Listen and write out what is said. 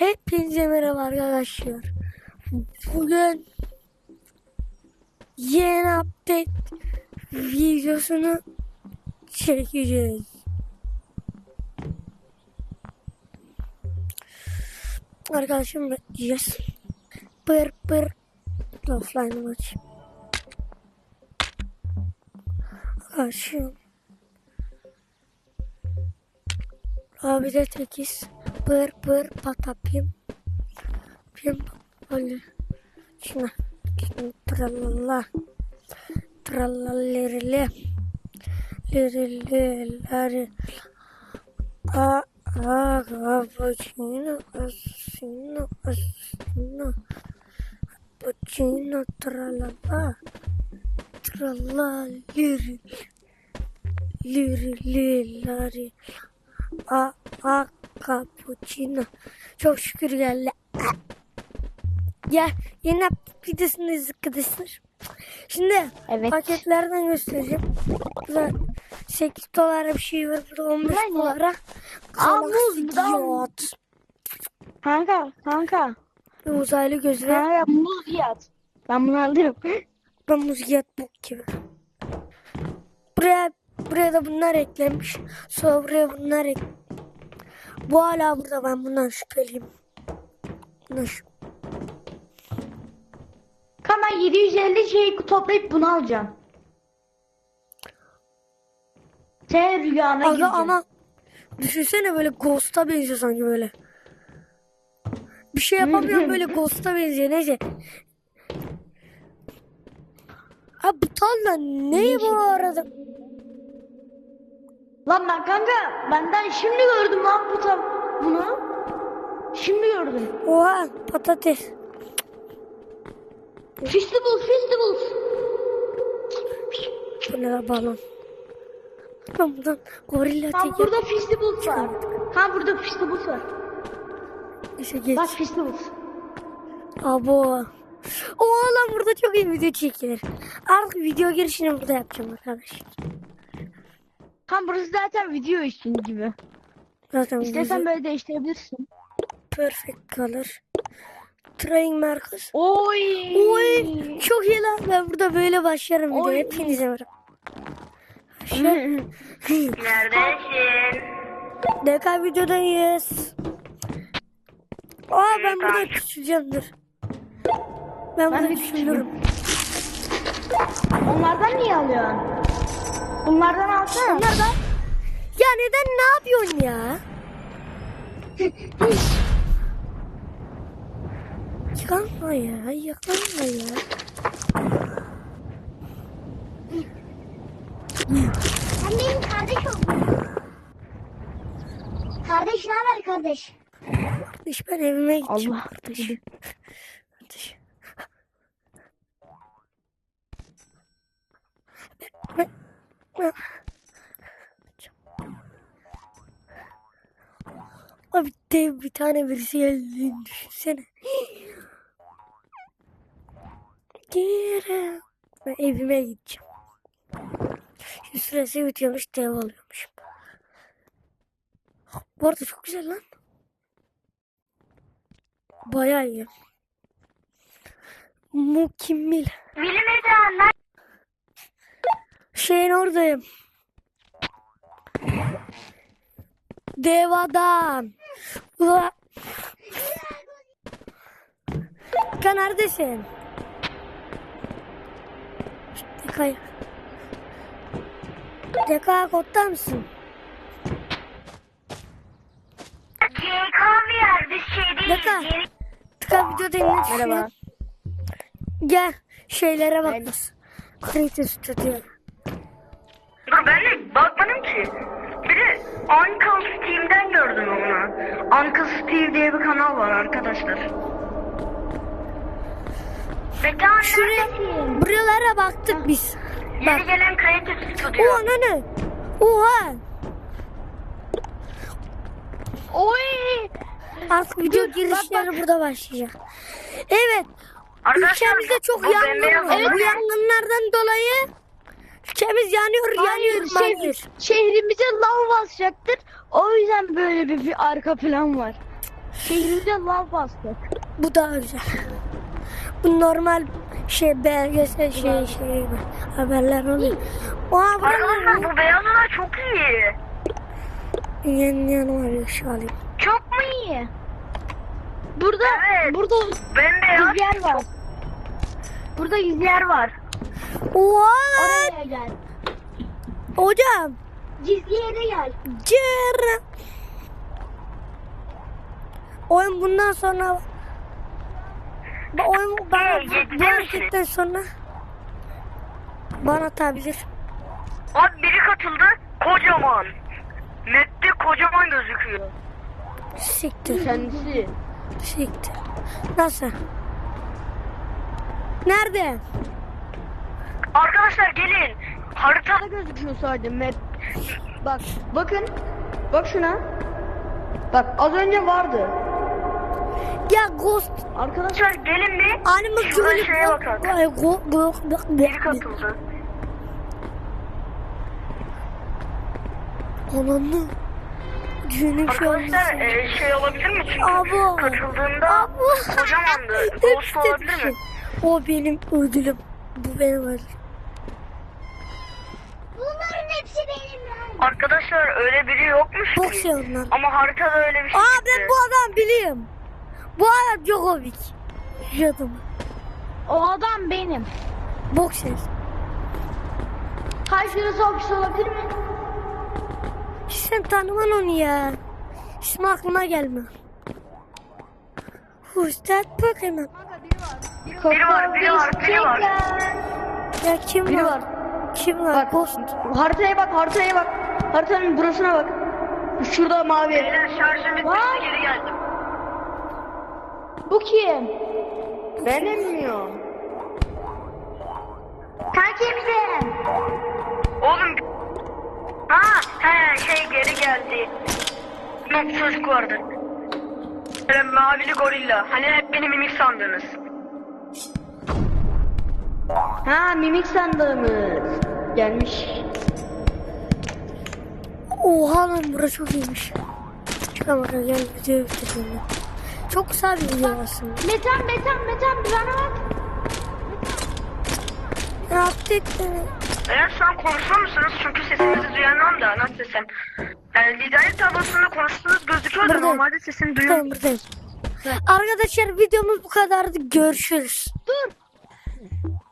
Hepinize merhaba arkadaşlar. Bugün yeni update videosunu çekeceğiz. Arkadaşım bekleyeceğiz. Pır pır. Offline maç. Arkadaşım. Abi de tekiz. пыр пыр потопим. Пим отлично тралала. Тралалереле лерелелари а а, ага почину осину осину почину тралала. Трала лири лири лилари а а Cappuccino. Çok şükür geldi. Ya yeni videosundayız arkadaşlar. Şimdi Evet. paketlerden göstereceğim. Burada 8 dolara bir şey var. Burada 15 Ulan ya. dolara. Muz, da Yacht. Kanka, kanka. Uzaylı gözü ve Kanka muz yat. Ben bunu alırım. ben muzgiyat bu gibi. Buraya buraya da bunlar eklenmiş. Sonra buraya bunlar ek. Bu hala burada ben bundan şüpheliyim. Bundan şüpheliyim. Kanka ben 750 şey toplayıp bunu alacağım. Sen rüyana Aga gireceğim. ama düşünsene böyle Ghost'a benziyor sanki böyle. Bir şey yapamıyorum böyle Ghost'a benziyor neyse. Abi bu ne bu arada? Lan ben kanka benden şimdi gördüm lan bu tam bunu. Şimdi gördüm. Oha patates. Festivals, festivals. Bu ne balon. Ben buradan gorilla Ha teker. burada festivals var. Ha burada festivals var. Neyse geç. Bak festivals. Abo. Oğlum burada çok iyi video çekilir. Artık video girişini burada yapacağım arkadaşlar. Kan burası zaten video için gibi. Zaten İstersen video böyle değiştirebilirsin. perfect color. Training markası. Oy. Oy çok iyi lan. Ben burada böyle başlarım video. Hepinize merhaba. Neredesin? DK videodayız. Aa ben burada küçüleceğim dur. Ben, Ben burada de küçülüyorum. Onlardan niye alıyorsun? Bunlardan alsana. Bunlardan. Ya neden ne yapıyorsun ya? Yıkanma ya, yıkanma ya. Sen benim kardeş oldun. Kardeş ne haber kardeş? Kardeş ben evime gideceğim Allah. kardeş. Kardeş. Abi dev bir tane birisi geldiğini düşünsene. Geri. Ben evime gideceğim. Şimdi süresi bitiyormuş dev alıyormuşum. Bu arada çok güzel lan. Bayağı iyi. Mükemmel. Milimetre Şeyin oradayım. Dev adam. Ula. Ka neredesin? Dekaya. Dekaya kodda mısın? Kaviyer bir şey değil. Deka. Tıka videoda ne Merhaba. düşünüyorsun? Gel şeylere bak. biz. Creative Studio. Dur ben de bakmadım ki. Bir de Uncle Steve'den gördüm onu. Uncle Steve diye bir kanal var arkadaşlar. Şuraya, buralara baktık biz. Bak. Yeni gelen Creative Studio. Oha ne ne? Oha. Oy. Artık video girişleri burada başlayacak. Evet. Arkadaşlar, Ülkemizde çok yangın var. olan- Bu yangınlardan dolayı ülkemiz yanıyor, yanıyor, Hayır, yanıyor. şehrimize lav basacaktır. O yüzden böyle bir, bir arka plan var. Şehrimize lav bastık. Bu daha güzel. Bu normal şey belgesel şey şey haberler oluyor. Oha buranın bu beyaz oda çok iyi. yan yan var şu alayım. Çok mu iyi? Burada Evet. burada Bembeyaz. yüz yer var. Burada yüz yer var. Oha Oraya gel. hocam. Gizli yere gel. Cır. Oyun bundan sonra oyun bana bu hareketten sonra bana atabilir. Abi biri katıldı. Kocaman. Nette kocaman gözüküyor. Siktir. Kendisi. Siktir. Nasıl? Nerede? Arkadaşlar gelin. Harita Harita gözüküyor sadece map. Bak bakın. Bak şuna. Bak az önce vardı. Ya Ghost Arkadaşlar gelin bir. Animal Şurada şeye bakalım. Ay, go- go- go- go- katıldı. Ananı. Şey Arkadaşlar e, şey olabilir mi? Çünkü Abo. katıldığında Abo. kocamandı. Ghost olabilir mi? şey. O benim ödülüm. Bu benim ödülüm. Bunların hepsi benim lan. Arkadaşlar öyle biri yokmuş Çok ki. şey onlar. Ama haritada öyle bir şey Aa ben bu adam biliyorum. Bu adam Djokovic. Şu adamı. o adam benim. Boxer. Kaç lirası ofis olabilir mi? Sen tanıman onu ya. İsmi aklıma gelmiyor. Who's that Pokemon? Biri var, biri var, biri var. Ya kim Biri var? var. Kim var? Bak Ghost. haritaya bak haritaya bak. Haritanın burasına bak. Şurada mavi. Beyler şarjım Var. geri geldim. Bu kim? Benim mi o? Sen kimsin? Oğlum. Ha, he şey geri geldi. Not çocuk vardı. Böyle mavili gorilla. Hani hep beni mimik sandınız. Ha mimik sandığımız. Gelmiş. Oha lan burası çok iyiymiş. Çıkama gel videoyu bitirelim. Çok kısa bir video aslında. Metan metan metan bana bak. Ya update beni. Eğer şu an konuşuyor musunuz? Çünkü sesinizi duyamam da nasıl desem. Yani liderlik tablosunda konuştuğunuz gözüküyor da Buradayım. normalde sesini Buradayım duyuyorum. buradayım. Arkadaşlar videomuz bu kadardı. Görüşürüz. Dur